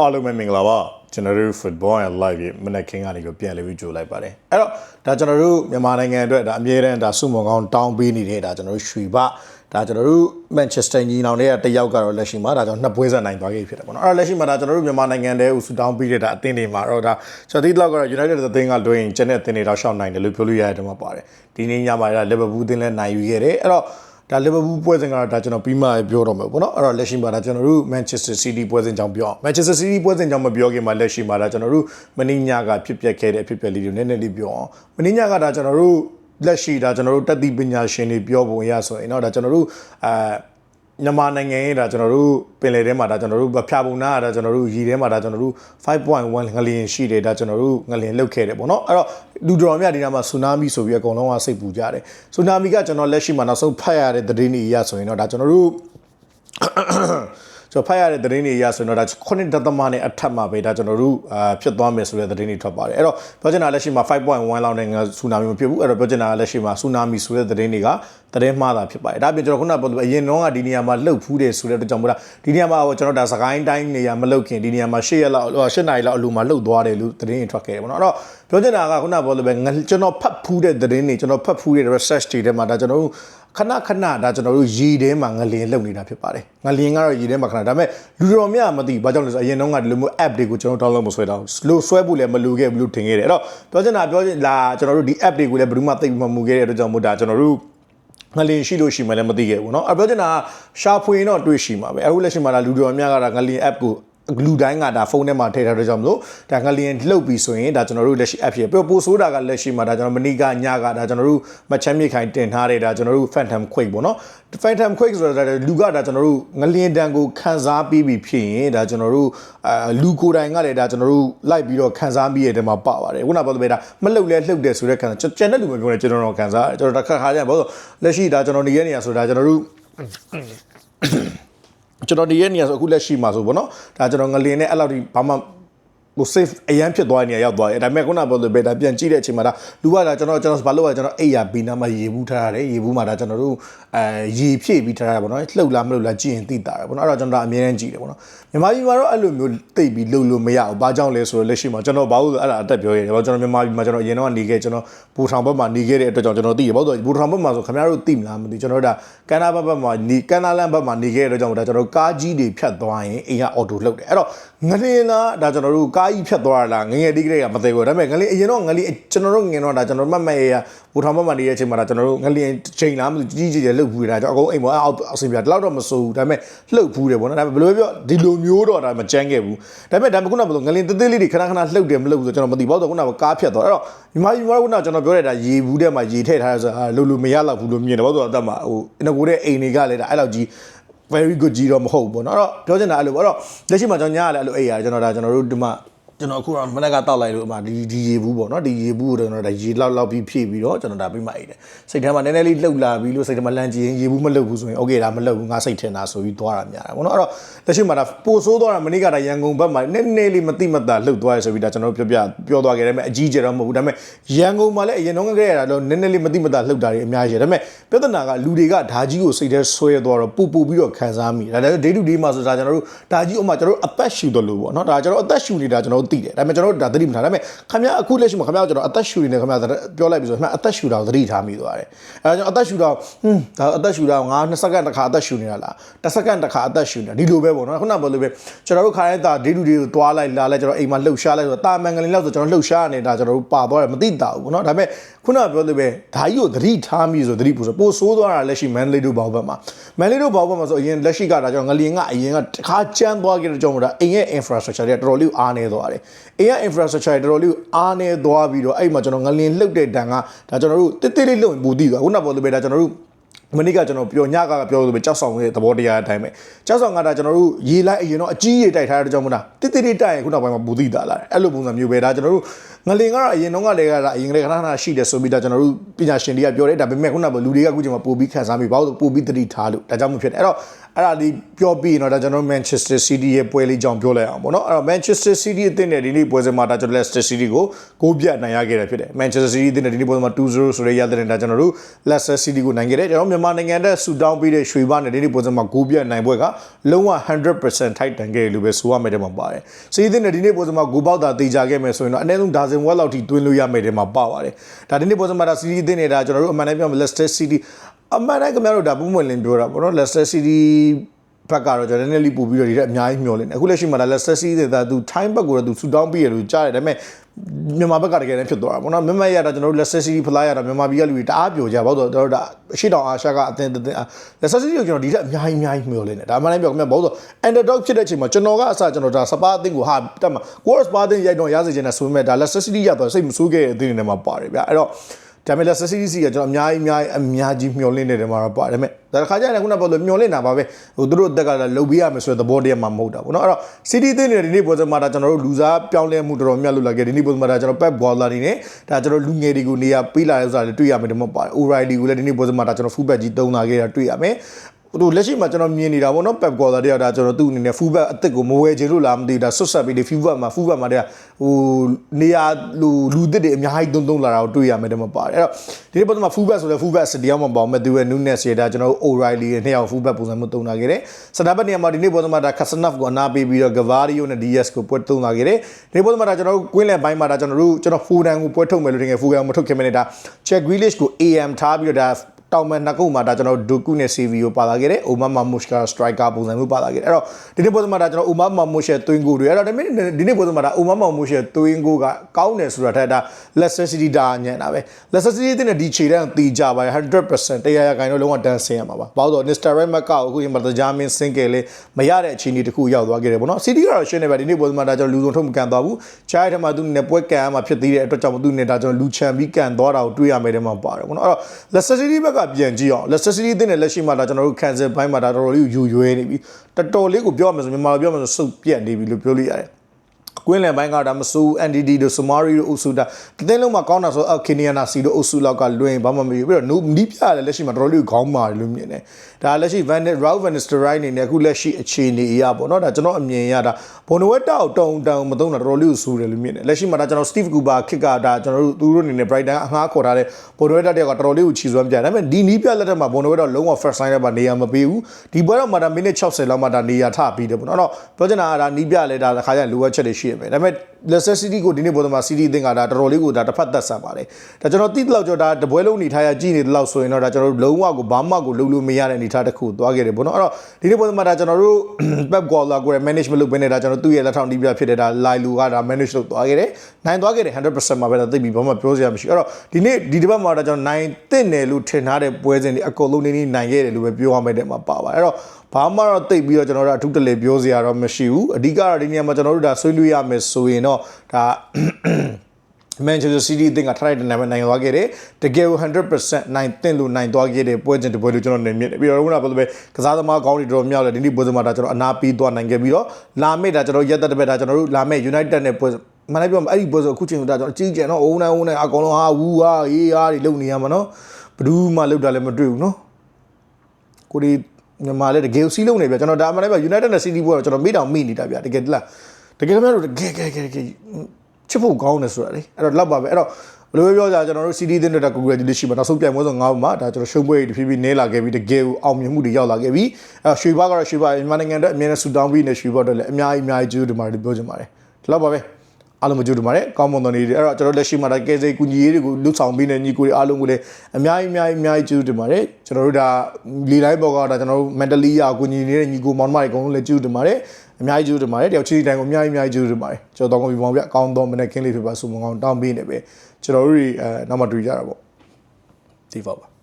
အားလုံးပဲမင်္ဂလာပါကျွန်တော်တို့ football and live ရဲ့မနက်ခင်းကနေတော့ပြန်လည်ပြီးကြိုလိုက်ပါတယ်အဲ့တော့ဒါကျွန်တော်တို့မြန်မာနိုင်ငံအတွက်ဒါအမြဲတမ်းဒါစုမုံကောင်းတောင်းပေးနေတဲ့ဒါကျွန်တော်တို့ရွှေဘဒါကျွန်တော်တို့ Manchester ညီနောင်တွေကတယောက်ကတော့လက်ရှိမှာဒါကြောင့်နှစ်ပွဲဆက်နိုင်သွားခဲ့ဖြစ်တယ်ပေါ့နော်အဲ့တော့လက်ရှိမှာဒါကျွန်တော်တို့မြန်မာနိုင်ငံတဲကိုဆူတောင်းပေးတဲ့ဒါအသင်းတွေမှာတော့ဒါကျွန်တော်ဒီလောက်ကတော့ United အသင်းကလွှဲရင်ကျန်တဲ့အသင်းတွေတော့ရှောက်နိုင်တယ်လို့ပြောလို့ရတဲ့တုန်းကပါတယ်ဒီနေ့ညမှာဒါ Liverpool အသင်းလည်းနိုင်ယူခဲ့တယ်အဲ့တော့ ဒါလီဗာပူးပွဲစဉ်ကတော့ဒါကျွန်တော်ပြီးမှပြောတော့မယ်ပေါ့နော်အဲ့တော့လက်ရှိမှာဒါကျွန်တော်တို့ Manchester City ပွဲစဉ်ကြောင့်ပြောအောင် Manchester City ပွဲစဉ်ကြောင့်မပြောခင်မှာလက်ရှိမှာဒါကျွန်တော်တို့မင်းညကဖြစ်ပျက်ခဲ့တဲ့အဖြစ်ပျက်လေးတွေနည်းနည်းလေးပြောအောင်မင်းညကဒါကျွန်တော်တို့လက်ရှိဒါကျွန်တော်တို့တက်သည့်ပညာရှင်တွေပြောပုံရဆိုရင်တော့ဒါကျွန်တော်တို့အာ မြန်မာနိုင်ငံရဲ့ဒါကျွန်တော်တို့ပင်လယ်ထဲမှာဒါကျွန်တော်တို့ဖြာပုံနာဒါကျွန်တော်တို့ရေထဲမှာဒါကျွန်တော်တို့5.1ငလျင်ရှိတယ်ဒါကျွန်တော်တို့ငလျင်လုတ်ခဲ့တယ်ပေါ့နော်အဲ့တော့လူတော်များဒီနာမှာဆူနာမီဆိုပြီးအကုန်လုံးကစိတ်ပူကြတယ်ဆူနာမီကကျွန်တော်လက်ရှိမှာနောက်ဆုံးဖတ်ရတဲ့သတင်းတွေအရဆိုရင်တော့ဒါကျွန်တော်တို့ ကျွန်တော်ဖတ်ရတဲ့သတင်းတွေအရဆိုရင်တော့ဒါ9ဒသမနဲ့အထက်မှာပဲဒါကျွန်တော်တို့အာဖြစ်သွားမယ်ဆိုတဲ့သတင်းတွေထွက်ပါတယ်အဲ့တော့ပြောချင်တာလက်ရှိမှာ5.1လောက်နဲ့ငါဆူနာမီမဖြစ်ဘူးအဲ့တော့ပြောချင်တာလက်ရှိမှာဆူနာမီဆိုတဲ့သတင်းတွေကသတင်းမှားတာဖြစ်ပါတယ်ဒါပြင်ကျွန်တော်ခုနကပြောလို့အရင်တော့ကဒီနေရာမှာလှုပ်ဖူးတယ်ဆိုတဲ့အတွက်ကြောင့်မို့လားဒီနေရာမှာကျွန်တော်ဒါစကိုင်းတိုင်းနေရာမလှုပ်ခင်ဒီနေရာမှာ8ရက်လောက်8နာရီလောက်အလိုမှာလှုပ်သွားတယ်လို့သတင်းတွေထွက်ခဲ့တယ်ပေါ့နော်အဲ့တော့ပြောချင်တာကခုနကပြောလို့ပဲငါကျွန်တော်ဖတ်ဖူးတဲ့သတင်းတွေကျွန်တော်ဖတ်ဖူးတဲ့ research တွေထဲမှာဒါကျွန်တော်တို့ ခဏခဏဒါကျွန်တော်တို့ရေထဲမှာငလျင်လှုပ်နေတာဖြစ်ပါတယ်ငလျင်ကတော့ရေထဲမှာခဏဒါပေမဲ့လူတော်များမသိဘာကြောင့်လဲဆိုအရင်တုန်းကဒီလိုမျိုး app တွေကိုကျွန်တော် download မဆွဲတော့လို့ဆွဲဖို့လည်းမလိုခဲ့ဘူးလို့ထင်ခဲ့တယ်အဲ့တော့ပြောချင်တာပြောချင်လာကျွန်တော်တို့ဒီ app တွေကိုလည်းဘယ်သူမှသိမမှုခဲ့တဲ့အတွက်ကြောင့်မို့ဒါကျွန်တော်တို့ငလင်ရှိလို့ရှိမှလည်းမသိခဲ့ဘူးเนาะအပြောချင်တာရှာဖွေရင်တော့တွေ့ရှိမှာပဲအခုလက်ရှိမှာဒါလူတော်များကဒါငလင် app ကို လူတိုင်းကဒါဖုန်းထဲမှာထည့်ထားတဲ့ကြောင့်မလို့ဒါငလျင်လှုပ်ပြီဆိုရင်ဒါကျွန်တော်တို့လက်ရှိ app ဖြစ်ပြီးပိုဆိုးတာကလက်ရှိမှာဒါကျွန်တော်မနီကညကဒါကျွန်တော်တို့မချမ်းမြေခိုင်တင်ထားတဲ့ဒါကျွန်တော်တို့ Phantom Quake ပေါ့နော် Phantom Quake ဆိုတာဒါလူကဒါကျွန်တော်တို့ငလျင်တန်ကိုခန်းစားပြီးပြီဖြစ်ရင်ဒါကျွန်တော်တို့အာလူကိုယ်တိုင်ကလည်းဒါကျွန်တော်တို့လိုက်ပြီးတော့ခန်းစားပြီးရတဲ့မှာပါပါတယ်ခုနကပြောတဲ့ဒါမလှုပ်လဲလှုပ်တယ်ဆိုတဲ့ခန်းစားကျန်တဲ့လူမပြောနဲ့ကျွန်တော်တို့ခန်းစားကျွန်တော်တစ်ခါခါကျရင်ဘာလို့လက်ရှိဒါကျွန်တော်နေရနေရဆိုတာကျွန်တော်တို့ ကျွန်တော်ဒီရဲ့နေရာဆိုအခုလက်ရှိမှာဆိုဗောနော်ဒါကျွန်တော်ငလင်းနဲ့အဲ့လောက်ဒီဘာမှ ဟို safe အရန်ဖြစ်သွားတဲ့နေရာရောက်သွားတယ်ဒါပေမဲ့ခုနကပြောလို့ပဲဒါပြန်ကြည့်တဲ့အချိန်မှာဒါလူကဒါကျွန်တော်ကျွန်တော်ဘာလို့လဲကျွန်တော်အိယာဘီနာမှာရေဘူးထားရတယ်ရေဘူးမှာဒါကျွန်တော်တို့အဲရေဖြည့်ပြီးထားရတယ်ဗောနော်လှုပ်လားမလှုပ်လားကြည့်ရင်သိတာတယ်ဗောနော်အဲ့တော့ကျွန်တော်အမြဲတမ်းကြည့်တယ်ဗောနော်မြန်မာပြည်မှာတော့အဲ့လိုမျိုးသိပြီးလှုပ်လို့မရဘူးဘာကြောင့်လဲဆိုတော့လက်ရှိမှာကျွန်တော်ဘာလို့လဲအဲ့ဒါအတက်ပြောရတယ်ဗောကျွန်တော်မြန်မာပြည်မှာကျွန်တော်အရင်တော့နေခဲ့ကျွန်တော်ဘူထောင်ဘက်မှာနေခဲ့တဲ့အတွက်ကြောင့်ကျွန်တော်သိတယ်ဗောဆိုဘူထောင်ဘက်မှာဆိုခင်ဗျားတို့သိမလားမသိကျွန်တော်တို့ဒါကန်နာဘက်ဘက်မှာနေကန်နာလန်ဘက်မှာနေခဲ့တဲ့အတွက်ကြောင့်ဒါကျွန်တော်ကားကြီးတွေဖြတ်သွားရင်အိမ်ကအော်တိုလှုပ်တယ်အဲ့တော့ငလင်းလားဒါကျွန်တော်တို့ကားကြီးဖြတ်သွားတာငငယ်တိကလေးကမသိဘူးဒါပေမဲ့ငလင်းအရင်တော့ငလင်းကျွန်တော်တို့ငငယ်တော့ဒါကျွန်တော်မှတ်မှတ်ရရဘူထောင်ဘက်မှာနေတဲ့အချိန်မှာဒါကျွန်တော်တို့ငလင်းချိန်လားမသိကြီးကြီးကြီးလှုပ်ဘူးတာကျွန်တော်အကုန်အိမ်ပေါ်အောက်အဆင်ပြတလောက်တော့မစိုးဘူးဒါပေမဲ့လှုပ်ဘူးတယ်ဗောနော်ဒါပေမဲ့ဘယ်လိုပြောဒီလိုမျိုးတော့ဒါမကြမ်းခဲ့ဘူးဒါပေမဲ့ဒါပေမဲ့ခုနကဘယ်လိုငလင်းသေးသေးလေးတွေခဏခဏလှုပ်တယ်မလှုပ်ဘူးဆိုကျွန်တော်မသိဘူးတော့ခုနကကားဖြတ်သွားအဲ့တော့ညီမညီမတို့ကကျွန်တော်ပြောရတာရေဘူးထဲမှာရေထည့်ထားရဆိုအာလို့လို့မရတော့ဘူးလို့မြင်တယ်ဗောဆိုတော့အသက်မှာဟိုအနကိုတဲ့အိမ်တွေကလည်းဒါအဲ့လောက်ကြီး very good ကြီးတော့မဟုတ်ဘူးပေါ့နော်အဲ့တော့ပြောချင်တာအဲ့လိုပေါ့အဲ့တော့လက်ရှိမှာကျွန်တော်ညားရလဲအဲ့လိုအိပ်ရတယ်ကျွန်တော်ဒါကျွန်တော်တို့ဒီမှာ ကျွန်တော်အခုတော့မနေ့ကတောက်လိုက်လို့အမှဒီဒီရေဘူးပေါ့နော်ဒီရေဘူးကိုကျွန်တော်ဒါရေလောက်လောက်ပြီးဖြည့်ပြီးတော့ကျွန်တော်ဒါပြီးမှအိပ်တယ်စိတ်ထဲမှာနည်းနည်းလေးလှုပ်လာပြီးလို့စိတ်ထဲမှာလန့်ကြည့်ရင်ရေဘူးမလှုပ်ဘူးဆိုရင် okay ဒါမလှုပ်ဘူးငါစိတ်ထင်တာဆိုပြီးသွားတာများတာပေါ့နော်အဲ့တော့လက်ရှိမှာဒါပိုဆိုးသွားတာမနေ့ကဒါရန်ကုန်ဘက်မှာနည်းနည်းလေးမတိမတာလှုပ်သွားရဆိုပြီးဒါကျွန်တော်ပြောပြပြောသွားခဲ့တယ်မဲ့အကြီးကျယ်တော့မဟုတ်ဘူးဒါပေမဲ့ရန်ကုန်မှာလည်းအရင်တော့ခဲ့ရတာတော့နည်းနည်းလေးမတိမတာလှုပ်တာတွေအများကြီးတယ်ဒါပေမဲ့ပြဿနာကလူတွေကဓာကြီးကိုစိတ်ထဲဆွဲသွားတော့ပူပူပြီးတော့ခံစားမိဒါလည်း day to day မှာဆိုတာကျွန်တော်တို့ဓာကြီးဥမာကျွန်တော်တို့အသက်ရှူတယ်လို့ပေါ့နော်ဒါကျွန်တော်အသက်ရှူနေတာကျွန်တော်တို့သိတယ်ဒါပေမဲ့ကျွန်တော်တို့ဒါသတိမထားဒါပေမဲ့ခင်ဗျာအခုလက်ရှိမှာခင်ဗျာကျွန်တော်အသက်ရှူနေတယ်ခင်ဗျာပြောလိုက်ပြီဆိုခင်ဗျာအသက်ရှူတာကိုသတိထားမိသွားတယ်အဲဒါကြောင့်အသက်ရှူတာဟွန်းဒါအသက်ရှူတာငါ2စက္ကန့်တစ်ခါအသက်ရှူနေတာလား1စက္ကန့်တစ်ခါအသက်ရှူနေတာဒီလိုပဲပေါ့နော်ခုနကပြောလို့ပဲကျွန်တော်တို့ခါတိုင်းဒါ day to day ကိုသွားလိုက်လာလိုက်ကျွန်တော်အိမ်မှာလှုပ်ရှားလိုက်ဆိုတာတာမန်ကလေးလောက်ဆိုကျွန်တော်လှုပ်ရှားနေတာကျွန်တော်တို့ပါသွားတယ်မသိတာဘူးပေါ့နော်ဒါပေမဲ့ ခုနကပြောလို့ပဲဓာကြီးကိုသတိထားမိဆိုသတိပို့ဆိုပိုဆိုးသွားတာလက်ရှိမန်လေးတို့ဘောက်ဘက်မှာမန်လေးတို့ဘောက်ဘက်မှာဆိုအရင်လက်ရှိကဒါကျွန်တော်ငလျင်ကအရင်ကတခါကျန်းသွားခဲ့တဲ့ကြောင့်မို့ဒါအိမ်ရဲ့ infrastructure တွေကတော်တော်လေးအားနေသွားတယ်အိမ်ရဲ့ infrastructure တွေတော်တော်လေးအားနေသွားပြီးတော့အဲ့မှာကျွန်တော်ငလျင်လှုပ်တဲ့တန်ကဒါကျွန်တော်တို့တိတိလေးလှုပ်ရင်ပူတည်သွားခုနကပြောလို့ပဲဒါကျွန်တော်တို့ မနေ့ကကျွန်တော်ပြောညကပြောလို့ပဲကြောက်ဆောင်ရဲ့သဘောတရားအတိုင်းပဲကြောက်ဆောင်ကဒါကျွန်တော်တို့ရေလိုက်အရင်တော့အကြီးရေတိုက်ထားတဲ့ကြောင့်မလားတိတိတိတိုက်ရင်ခုနောက်ပိုင်းမှာပူတိတာလာတယ်အဲ့လိုပုံစံမျိုးပဲဒါကျွန်တော်တို့ငလင်ကတော့အရင်တော့ကလည်းကဒါအရင်ကလေးခဏခဏရှိတယ်ဆိုပြီးဒါကျွန်တော်တို့ပညာရှင်တွေကပြောတယ်ဒါပေမဲ့ခုနကလူတွေကအခုချိန်မှာပို့ပြီးခံစားမိဘာလို့ပို့ပြီးတတိထားလို့ဒါကြောင့်မဖြစ်တယ်အဲ့တော့ အဲ့ဒါလေးပြောပြီးတော့ဒါကျွန်တော် Manchester City ရဲ့ပွဲလေးကြောင့်ပြောလိုက်အောင်ပေါ့နော်အဲ့တော့ Manchester City အသင်းနဲ့ဒီနေ့ပွဲစဉ်မှာဒါကျွန်တော် Leicester City ကိုဂိုးပြတ်နိုင်ရခဲ့တယ်ဖြစ်တယ် Manchester City အသင်းနဲ့ဒီနေ့ပွဲစဉ်မှာ2-0ဆိုတဲ့ရတဲ့ဒါကျွန်တော်တို့ Leicester City ကိုနိုင်ခဲ့တယ်ကျွန်တော်မြန်မာနိုင်ငံတဲ့ဆူတောင်းပြီးတဲ့ရွှေဘနဲ့ဒီနေ့ပွဲစဉ်မှာဂိုးပြတ်နိုင်ပွဲကလုံးဝ100%ထိုက်တန်ခဲ့တယ်လို့ပဲဆိုရမယ်တဲ့မှာပါတယ်စီးသင်းနဲ့ဒီနေ့ပွဲစဉ်မှာဂိုးပေါက်တာတေချာခဲ့မယ်ဆိုရင်တော့အနည်းဆုံးဒါဇင်ဝက်လောက်ထိတွင်းလို့ရမယ်တဲ့မှာပါပါတယ်ဒါဒီနေ့ပွဲစဉ်မှာဒါစီးသင်းနဲ့ဒါကျွန်တော်တို့အမှန်တမ်းပြောမယ် Leicester City အမှန်တမ်းခင်ဗျားတို့ဒါပုံမှန်လင်းပြောတာပေါ့နော် Leicester City ဘက်ကတော့ကျွန်တော်နည်းနည်းလေးပို့ပြီးတော့ဒီတက်အများကြီးမျှော်လင့်တယ်အခုလက်ရှိမှာဒါ Leicester City တဲ့သူ time ဘက်ကိုတော့သူဆူတောင်းပြီးရလို့ကြားတယ်ဒါပေမဲ့မြန်မာဘက်ကတကယ်တမ်းဖြစ်သွားတာပေါ့နော်မြန်မာရတာကျွန်တော်တို့ Leicester City ဖလားရတာမြန်မာပြည်ကလူတွေတအားပျော်ကြပါတော့ကျွန်တော်တို့ဒါအရှိတောင်အာရှကအသင်းအသင်း Leicester City ကိုကျွန်တော်ဒီတက်အများကြီးအများကြီးမျှော်လင့်တယ်ဒါမှလည်းပြောခင်ဗျာဘာလို့ဆို underdog ဖြစ်တဲ့အချိန်မှာကျွန်တော်ကအစကျွန်တော်ဒါစပါအသင်းကိုဟာတက်မှာ World Spa အသင်းရိုက်တော့ရစေချင်တဲ့ဆိုပေမဲ့ဒါ Leicester City ရတော့စိတ်မဆိုးခဲ့တဲ့အသင်းတွေထဲမှာပါတယ်ဗျာအဲ့တော့ ဒါပေမဲ့ Leicester City ကကျွန်တော်အများကြီးအများကြီးအများကြီးမျှော်လင့်နေတယ်မှာတော့ပါတယ်ဒါပေမဲ့ဒါတစ်ခါကျရင်ခုနကပြောလို့မျှော်လင့်တာပါပဲဟိုသူတို့အသက်ကလည်းလုံပေးရမယ်ဆိုတဲ့သဘောတည်းမှာမဟုတ်တာပေါ့နော်အဲ့တော့ City အသင်းတွေဒီနေ့ပွဲစဉ်မှာဒါကျွန်တော်တို့လူစားပြောင်းလဲမှုတော်တော်များလို့လာခဲ့ဒီနေ့ပွဲစဉ်မှာဒါကျွန်တော် Pep Guardiola နေနဲ့ဒါကျွန်တော်လူငယ်တွေကိုနေရာပေးလာတဲ့ဥစ္စာတွေတွေ့ရမယ်ဒီမှာပါတယ် O'Reilly ကိုလည်းဒီနေ့ပွဲစဉ်မှာဒါကျွန်တော် fullback ကြီးတုံးလာခဲ့တာတွေ့ရမယ် ဟိုလက်ရှိမှာကျွန်တော်မြင်နေတာပေါ့နော် Pep Guardiola တယောက်ဒါကျွန်တော်သူ့အနေနဲ့ fullback အစ်စ်ကိုမဝယ်ချင်လို့လားမသိဘူးဒါဆွတ်ဆက်ပြီးဒီ fullback မှာ fullback မှာတည်းဟိုနေရာလူလူသစ်တွေအများကြီးတုံးတုံးလာတာကိုတွေ့ရမယ်တမပါတယ်အဲ့တော့ဒီနေ့ပုံမှာ fullback ဆိုလဲ fullback စတယောက်မှပေါ့ Matthew Nunes ရဲ့ဒါကျွန်တော် O'Reilly ရဲ့နှစ်ယောက် fullback ပုံစံမျိုးတုံးလာခဲ့တယ်စတာဘက်နေရာမှာဒီနေ့ပုံမှာဒါ Kasanov ကိုအနာပေးပြီးတော့ Gavario နဲ့ DS ကိုပွဲတုံးလာခဲ့တယ်ဒီနေ့ပုံမှာဒါကျွန်တော်တို့ကွင်းလယ်ပိုင်းမှာဒါကျွန်တော်တို့ကျွန်တော် Foden ကိုပွဲထုတ်မယ်လို့တင်ငယ် Foden ကိုမထုတ်ခင်မနေတာ Check Grealish ကို AM ထားပြီးတော့ဒါ တောင်မဲ့နှစ်ခုမှာဒါကျွန်တော်ဒိုကုနဲ့ CV ကိုပါလာခဲ့တယ်။ Omar Mamush က striker ပုံစံမျိုးပါလာခဲ့တယ်။အဲ့တော့ဒီနေ့ပွဲစဉ်မှာဒါကျွန်တော် Omar Mamush ရဲ့သွင်းဂိုးတွေအဲ့တော့ဒီနေ့ဒီနေ့ပွဲစဉ်မှာဒါ Omar Mamush ရဲ့သွင်းဂိုးကကောင်းတယ်ဆိုတာထက်ဒါ Leicester City ဒါညံ့တာပဲ။ Leicester City တဲ့ဒီခြေတန်းတီကြပါ100%တရားရခိုင်တော့လုံးဝတန်းဆင်းရမှာပါ။ဘာလို့လဲ Mr. Remek ကအခုရင်မှာကြားမင်းစင်ကယ်လေးမရတဲ့အခြေအနေတစ်ခုရောက်သွားခဲ့တယ်ပေါ့နော်။ City ကတော့ရှင်းနေပဲဒီနေ့ပွဲစဉ်မှာဒါကျွန်တော်လူစုံထုတ်မကန်သွားဘူး။ခြားရတဲ့မှာသူနဲ့ပွဲကန်ရမှာဖြစ်သေးတဲ့အတွက်ကြောင့်သူနဲ့ဒါကျွန်တော်လူချန်ပြီးကန်သွားတာကိုတွေ့ရမယ်တဲ့မှာပါတယ်ပေါ့နော်။အဲ့တော့ Leicester City ဘက်ကပြန်ကြည့်အောင် Leicester City အသင်းနဲ့လက်ရှိမှာဒါကျွန်တော်တို့ cancel ဘိုင်းမှာဒါတော်တော်လေးယူရွဲနေပြီတော်တော်လေးကိုပြောရမယ်ဆိုမြန်မာလိုပြောရမယ်ဆိုစုပ်ပြတ်နေပြီလို့ပြောလို့ရတယ် ကွင်းလယ်ပိုင်းကဒါမဆူ NDD တို့ Somari တို့အုပ်စုဒါတသိန်းလုံးမှာကောင်းတာဆိုအခီနီယာနာစီတို့အုပ်စုလောက်ကလွင်ဘာမှမပြီးပြီးတော့နီးပြရတယ်လက်ရှိမှာတော်တော်လေးခေါင်းမာတယ်လို့မြင်တယ်ဒါလက်ရှိ Van Raul Van Nistelrooy အနေနဲ့အခုလက်ရှိအခြေအနေအရပေါ့နော်ဒါကျွန်တော်အမြင်ရတာဘွန်နဝက်တောက်တုံတုံမသုံးတာတော်တော်လေးကိုဆူတယ်လို့မြင်တယ်လက်ရှိမှာဒါကျွန်တော် Steve Cooper ခစ်ကဒါကျွန်တော်တို့သူတို့အနေနဲ့ Brighton အငှားခေါ်ထားတဲ့ဘွန်နဝက်တောက်တယောက်ကတော်တော်လေးကိုချီစွမ်းပြတယ်ဒါပေမဲ့ဒီနီးပြလက်ထက်မှာဘွန်နဝက်တောက်လုံးဝ first sign တဲ့မှာနေရာမပေးဘူးဒီပွဲတော့မှာဒါမိနစ်60လောက်မှဒါနေရာထပြီးတယ်ပေါ့နော်တော့ပြောချင်တာကဒါနီးပြလဲဒါတစ်ခါကျလိုအပ်ချက်တွေရှိရမယ်ဒါပေမဲ့ Leicester City ကိုဒီနေ့ပေါ်မှာ City အသင်းကဒါတော်တော်လေးကိုဒါတစ်ဖက်သက်ဆက်ပါတယ်ဒါကျွန်တော်တိတိလောက်ကြောဒါတပွဲလုံးနေထားရကြည့်နေတယ်လို့ဆိုရင်တော့ဒါကျွန်တော်တို့လုံးဝကိုဘာမှကိုလုံးလို့မရတဲ့အနေထားတစ်ခုသွားခဲ့တယ်ပေါ့နော်အဲ့တော့ဒီနေ့ပေါ်မှာဒါကျွန်တော်တို့ Pep Guardiola ကို management လုပ်ပေးနေတာကျွန်တော်သူ့ရဲ့လက်ထောက်တီးပြဖြစ်တဲ့ဒါ Lailu ကဒါ manage လုပ်သွားခဲ့တယ်နိုင်သွားခဲ့တယ်100%မှာပဲဒါသိပြီဘာမှပြောစရာမရှိအဲ့တော့ဒီနေ့ဒီတစ်ပတ်မှာဒါကျွန်တော်နိုင်တဲ့နယ်လို့ထင်ထားတဲ့ပွဲစဉ်တွေအကုန်လုံးနေနေနိုင်ခဲ့တယ်လို့ပဲပြောရမယ်တဲ့မှာပါပါတယ်အဲ့တော့ ဘာမှတော့တိတ်ပြီးတော့ကျွန်တော်တို့အထူးတလေပြောစရာတော့မရှိဘူးအဓိကတော့ဒီနေရာမှာကျွန်တော်တို့ဒါဆွေးနွေးရမယ်ဆိုရင်တော့ဒါ Manchester City အသင်းကထိုက်တဲ့နာမည်နိုင်သွားခဲ့တယ်တကယ်ကို100%နိုင်တင်လို့နိုင်သွားခဲ့တဲ့ပွဲချင်းတစ်ပွဲလို့ကျွန်တော်နေမြင်တယ်ပြီးတော့ခုနကပြောလို့ပဲကစားသမားကောင်းတွေတော်တော်များတယ်ဒီနေ့ပွဲစဉ်မှာဒါကျွန်တော်အနာပေးသွားနိုင်ခဲ့ပြီးတော့လာမယ့်ဒါကျွန်တော်ရက်သက်တစ်ပတ်ဒါကျွန်တော်တို့လာမယ့် United နဲ့ပွဲမနေ့ပြောအဲ့ဒီပွဲဆိုအခုချိန်ဒါကျွန်တော်အကြီးကျယ်နော်အုံနိုင်အုံနိုင်အကောင်လုံးဟာဝူဟာရေးဟာတွေလုံနေရမှာနော်ဘယ်သူမှလုံတာလည်းမတွေ့ဘူးနော်ကိုဒီ မြန်မာလည်းတကယ်စီးလုံးနေပြကျွန်တော်ဒါမှလည်းပဲ United နဲ့ City ပွဲတော့ကျွန်တော်မိတောင်မိနေတာဗျတကယ်လားတကယ်ခင်ဗျားတို့တကယ်ကဲကဲကဲချစ်ဖို့ကောင်းတယ်ဆိုတာလေအဲ့တော့လောက်ပါပဲအဲ့တော့ဘယ်လိုပြောကြကျွန်တော်တို့ CD တင်းတဲ့ congratulation ပါနောက်ဆုံးပြိုင်ပွဲဆို၅မှာဒါကျွန်တော်ရှုံးပွဲတဖြည်းဖြည်းနဲလာခဲ့ပြီးတကယ်ကိုအောင်မြင်မှုတွေရောက်လာခဲ့ပြီးအဲ့ရွှေဘကတော့ရွှေဘမြန်မာနိုင်ငံအတွက်အမြဲတမ်းဆူတောင်းပြီးနေရွှေဘတော့လည်းအများကြီးအများကြီးကျေးဇူးတင်ပါတယ်ပြောချင်ပါတယ်ဒီလောက်ပါပဲ အားလုံးမကြိုးတင်ပါတယ်ကောင်းမွန်တော်နေတယ်အဲ့တော့ကျွန်တော်လက်ရှိမှာဒါကဲစိတ်ကူညီရေးတွေကိုလှုပ်ဆောင်ပေးနေညီကိုတွေအားလုံးကိုလည်းအများကြီးအများကြီးအများကြီးကျေးဇူးတင်ပါတယ်ကျွန်တော်တို့ဒါလေတိုင်းပေါ်ကဒါကျွန်တော်တို့ mentally အကူညီနေတဲ့ညီကိုမောင်နှမတွေအကုန်လုံးလည်းကျေးဇူးတင်ပါတယ်အများကြီးကျေးဇူးတင်ပါတယ်တယောက်ချင်းတိုင်းကိုအများကြီးအများကြီးကျေးဇူးတင်ပါတယ်ကျွန်တော်တော့ကောင်းပြီပေါင်းပြအကောင်းသောမနေ့ကင်းလေးဖြစ်ပါဆုမကောင်းတောင်းပေးနေပဲကျွန်တော်တို့အဲနောက်မှတွေ့ကြတာပေါ့ဒီပေါ့ပါ